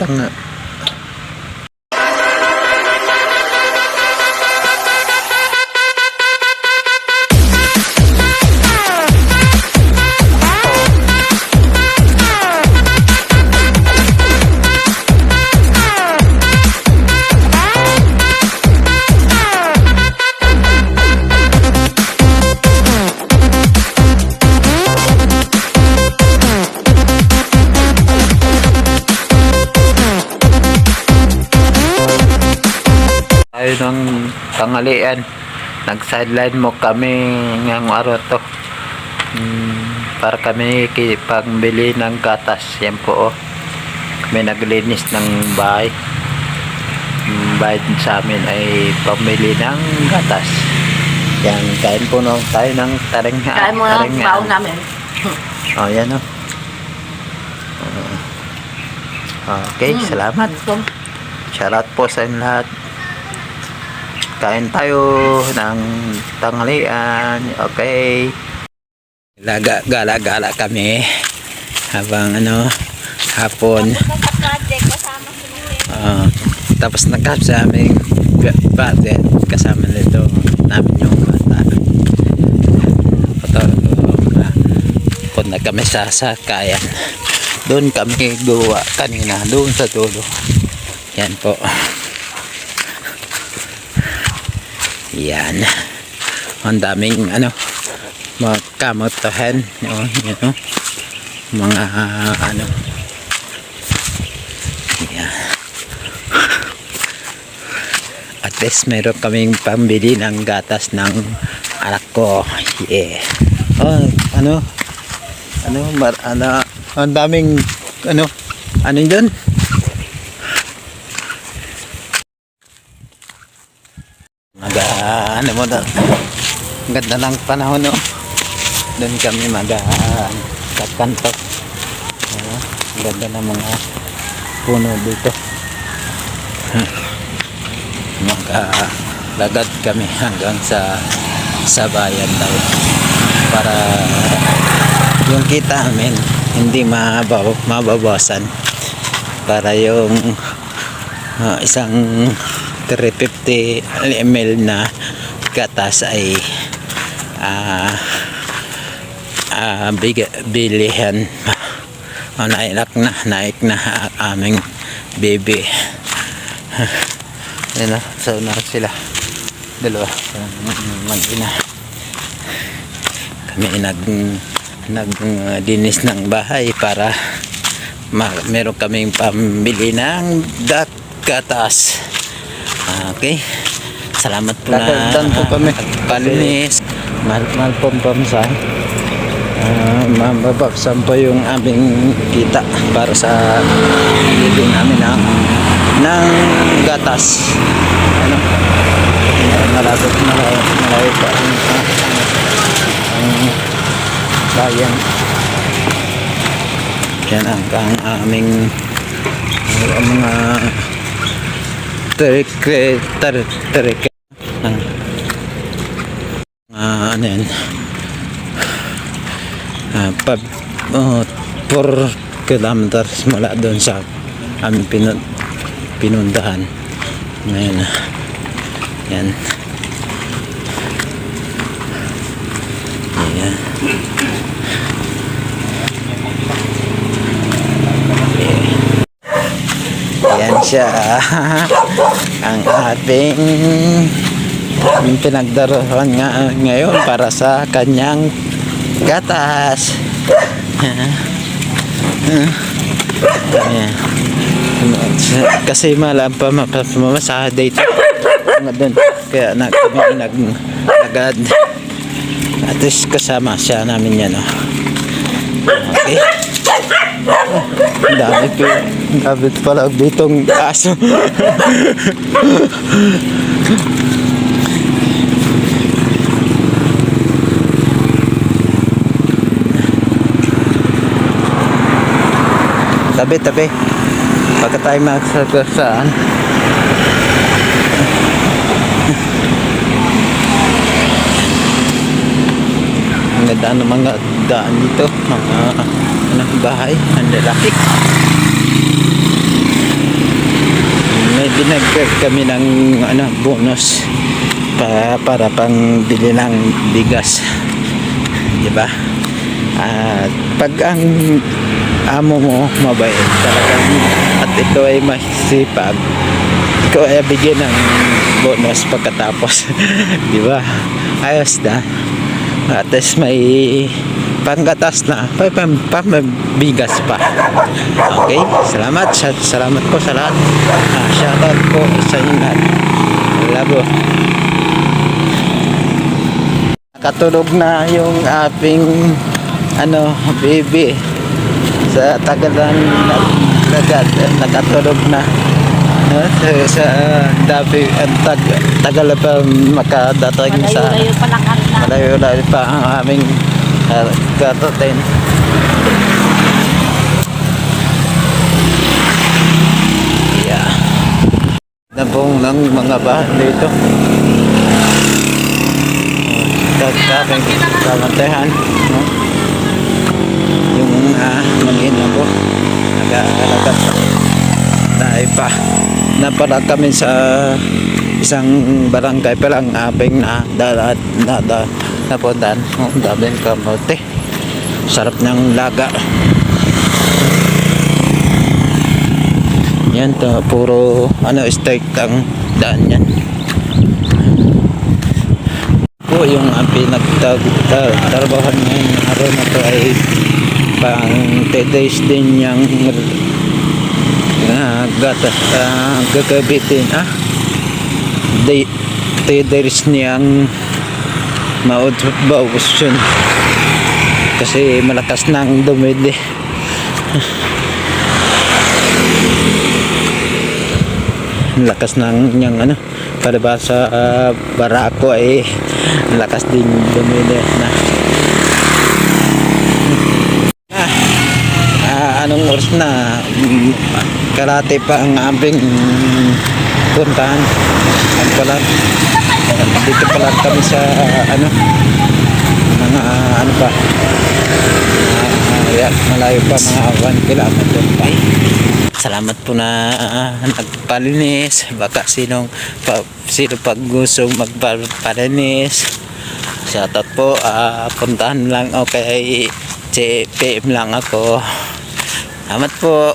嗯。Tayo ng tanghalian. Nag-sideline mo kami ngayong araw to. Hmm, para kami kipagbili ng gatas. Yan po oh. Kami naglinis ng bahay. Yung bayad sa amin ay pamili ng gatas. Yan, kain po no, tayo ng taringha. Kaya mo taringhaan. baon namin. Oh, yan oh. Ah, okay, Mm. salamat. Ito. Shoutout po sa inyo lahat. Kain tayo ng tanghalian. Okay. Laga, gala-gala kami habang ano hapon. Ah, tapos nagkap sa aming budget kasama nito namin yung bata. Ito, uh, punta kami sa sakayan. Doon kami gawa kanina, doon sa dulo. Yan po. Yan. Ang daming ano, mga kamotahan. O, yan o. Mga ano. Yan. At least meron kaming pambili ng gatas ng anak ko. Yeah. Oh, ano? Ano? Mar ano? Ang daming ano? Ano yun? Ah, ano mo? Ang ganda ng panahon no. Doon kami mag ah, kakanto. Ah, ang ganda ng mga puno dito. Mag ah, lagad kami hanggang sa sa bayan daw para yung kita namin hindi mabaw, mababawasan para yung ah, isang 350 ml na gatas ay ah ah big, bilihan. Oh, nainak na naik na ang aming baby. Yan na so na sila. Dalawa. Mag ina kami nag nag uh, dinis ng bahay para ma meron kaming pambili ng gat gatas okay. Salamat po na Dadagdan po kami. palinis mahal, mahal po pamasahe uh, mababaksan po yung aming kita para sa bili namin ng ng gatas. Ano? Malapit malayo, malayo pa ang, ang, ang bayan. Yan ang, ang aming mga trike tar trike ang ah, ano yan ah, pab oh, 4 kilometers mula doon sa aming pinun pinundahan ngayon yan Yan siya. Ang ating pinagdarohan nga ngayon para sa kanyang gatas. Kasi malam pa mapamasahe dito. Nga doon. Kaya na, kami nag agad. At least kasama siya namin yan. Oh. Okay. Ang dami ko. Dami pala ditong aso. tabi, tabi. Pagka tayo magsasaan. Ang ganda ng mga daan dito. Mga ano, bahay. Ang lalaki. Binagkag kami ng ano, bonus pa, para pang bili ng bigas. Di ba? At pag ang amo mo mabait talagang at ito ay masipag ikaw ay bigyan ng bonus pagkatapos di ba ayos na at least may panggatas na. Pa, pa, pa, may bigas pa. Okay? Salamat sa- salamat po sa lahat. Ah, shoutout po sa inyo lahat. Labo. Nakatulog na yung ating ano baby. Sa tagalan nagad nakatulog na. No? sa, sa dabi ang tag, tagal pa makadating sa malayo-layo pa ang aming uh, katatin yeah. Na pong ng mga bahan dito. Tagtaping kamantahan no? yung uh, mangina ko. Nag-aalagat dahil pa. Napala kami sa isang barangay pa lang abing na dalat na, napuntahan oh, daming kamote. Sarap ng laga. Yan to puro ano steak ang daan yan. Po yung ang pinagtatrabahan ngayong araw na to ay pang 10 days din yung uh, gata uh, gagabitin ah day 10 days niyang mautbawas yun. Kasi malakas na ang dumidi lakas ng niyang ano palibasa uh, barako ay lakas din dumili na. Ah, ah, anong oras na? Mm, karate pa ang aming mm, puntahan. Ano pala dito pa lang kami sa ah, ano mga ano pa? Ah, yeah, malayo pa mga 1 kilometer pa. Salamat po na ah, nagpalinis. Baka sinong pa, sino pag gusto magpalinis. Shoutout po ah, puntahan lang o kay PM lang ako. Salamat po